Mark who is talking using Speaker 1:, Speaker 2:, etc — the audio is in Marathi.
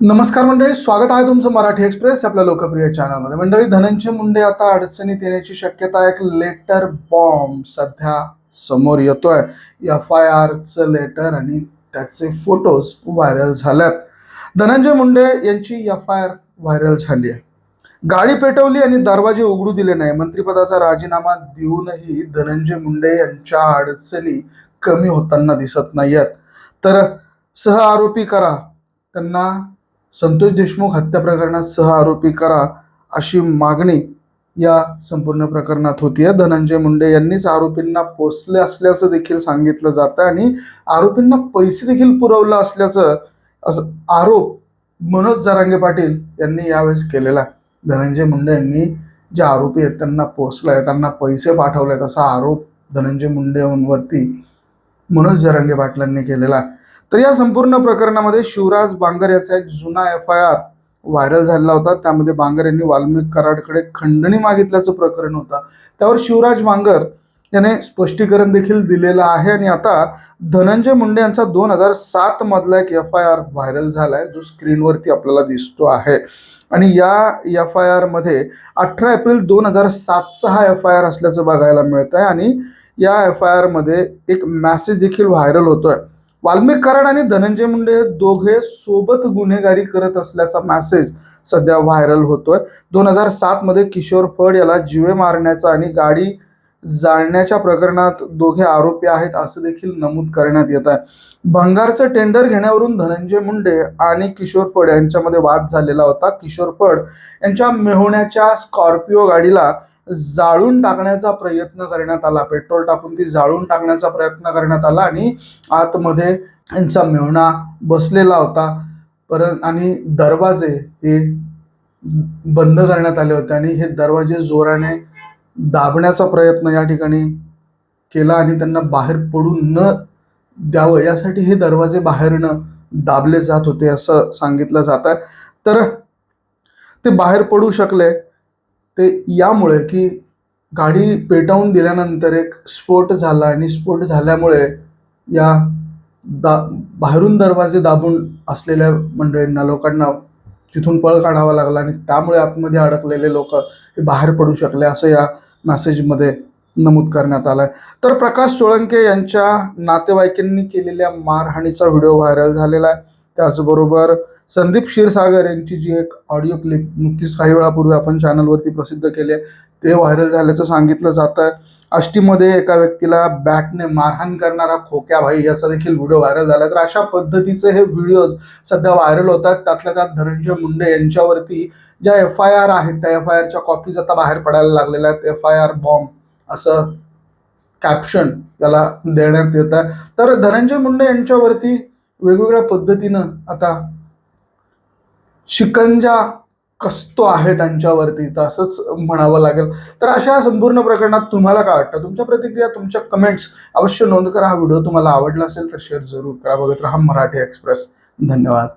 Speaker 1: नमस्कार मंडळी स्वागत आहे तुमचं मराठी एक्सप्रेस आपल्या लोकप्रिय चॅनलमध्ये. मंडळी धनंजय मुंडे आता अडचणीत येण्याची शक्यता एक लेटर बॉम्ब सध्या समोर येतोय. एफ आय आरचं लेटर आणि त्याचे फोटोज व्हायरल झाल्यात. धनंजय मुंडे यांची एफ आय आर व्हायरल झाली आहे. गाडी पेटवली आणि दरवाजे उघडू दिले नाही. मंत्रिपदाचा राजीनामा देऊनही धनंजय मुंडे यांच्या अडचणी कमी होताना दिसत नाहीयेत. तर सह आरोपी करा. त्यांना संतोष देशमुख हत्या प्रकरणात सह आरोपी करा अशी मागणी या संपूर्ण प्रकरणात होतीये धनंजय मुंडे यांनीच आरोपींना पोचले असल्याचं देखील सांगितलं जातं आणि आरोपींना पैसे देखील पुरवलं असल्याचं असं आरोप मनोज जरांगे पाटील यांनी यावेळेस केलेला धनंजय मुंडे यांनी जे आरोपी आहेत त्यांना पोचलाय त्यांना पैसे पाठवलेत असा आरोप धनंजय मुंडेवरती मनोज जरांगे पाटलांनी केलेला आहे. तर या संपूर्ण प्रकरणामध्ये शिवराज बांगर याचा एक जुना एफ आय आर व्हायरल झालेला होता. त्यामध्ये बांगर यांनी वाल्मिक कराडकडे खंडणी मागितल्याचं प्रकरण होतं. त्यावर शिवराज बांगर याने स्पष्टीकरण देखील दिलेलं आहे आणि आता धनंजय मुंडे यांचा दोन हजार सात मधला एक एफ आय आर व्हायरल झाला आहे जो स्क्रीनवरती आपल्याला दिसतो आहे. आणि या एफ आय आरमध्ये अठरा एप्रिल दोन हजार सातचा हा एफ आय आर असल्याचं बघायला मिळत आहे आणि या एफ आय आरमध्ये एक मॅसेज देखील व्हायरल होतोय. वाल्मिक कराड आणि धनंजय मुंडे हे दोघे सोबत गुन्हेगारी करत असल्याचा मेसेज सध्या व्हायरल होतोय. दोन हजार सात मध्ये किशोर फड याला जिवे मारण्याचा आणि गाडी जाळण्याच्या प्रकरणात दोघे आरोपी आहेत असं देखील नमूद करण्यात येत आहे. भंगारचं टेंडर घेण्यावरून धनंजय मुंडे आणि किशोर फड यांच्यामध्ये वाद झालेला होता. किशोर फड यांच्या मेहुण्याच्या स्कॉर्पिओ गाडीला जाळून टाकण्याचा प्रयत्न करण्यात आला. पेट्रोल टाकून ती जाळून टाकण्याचा प्रयत्न करण्यात आला आणि आतमध्ये यांचा मेवणा बसलेला होता. परत आणि दरवाजे हे बंद करण्यात आले होते आणि हे दरवाजे जोराने दाबण्याचा प्रयत्न या ठिकाणी केला आणि त्यांना बाहेर पडू न द्यावं यासाठी हे दरवाजे बाहेरनं दाबले जात होते असं सांगितलं जात. आहे तर ते बाहेर पडू शकले. ते यामुळे की गाडी पेटवून दिल्यानंतर एक स्फोट झाला आणि स्फोट झाल्यामुळे या दा बाहेरून दरवाजे दाबून असलेल्या मंडळींना लोकांना तिथून पळ काढावा लागला आणि त्यामुळे आतमध्ये अडकलेले लोक हे बाहेर पडू शकले असं या मेसेजमध्ये नमूद करण्यात आलं तर प्रकाश सोळंके यांच्या नातेवाईकांनी केलेल्या मारहाणीचा व्हिडिओ व्हायरल झालेला आहे. त्याचबरोबर संदीप क्षीरसागर यांची जी एक ऑडिओ क्लिप नुकतीच काही वेळापूर्वी आपण चॅनलवरती प्रसिद्ध केली आहे ते व्हायरल झाल्याचं सांगितलं जात आहे. आष्टीमध्ये एका व्यक्तीला बॅटने मारहाण करणारा खोक्या भाई याचा देखील व्हिडिओ व्हायरल झाला तर अशा पद्धतीचे हे व्हिडिओज सध्या व्हायरल होतात त्यातल्या त्यात धनंजय मुंडे यांच्यावरती ज्या एफ आय आर आहेत त्या एफ आय आरच्या कॉपीज आता बाहेर पडायला लागलेल्या आहेत. एफ आय आर बॉम्ब असं कॅप्शन याला देण्यात येत आहे. तर धनंजय मुंडे यांच्यावरती वेगवेगळ्या पद्धतीनं आता शिकंजा कसतो आहे त्यांच्यावरती? तर असंच म्हणावं लागेल. तर अशा संपूर्ण प्रकरणात तुम्हाला काय वाटतं? तुमच्या प्रतिक्रिया तुमच्या कमेंट्स अवश्य नोंद करा. हा व्हिडिओ तुम्हाला आवडला असेल तर शेअर जरूर करा. बघत राहा मराठी एक्सप्रेस धन्यवाद.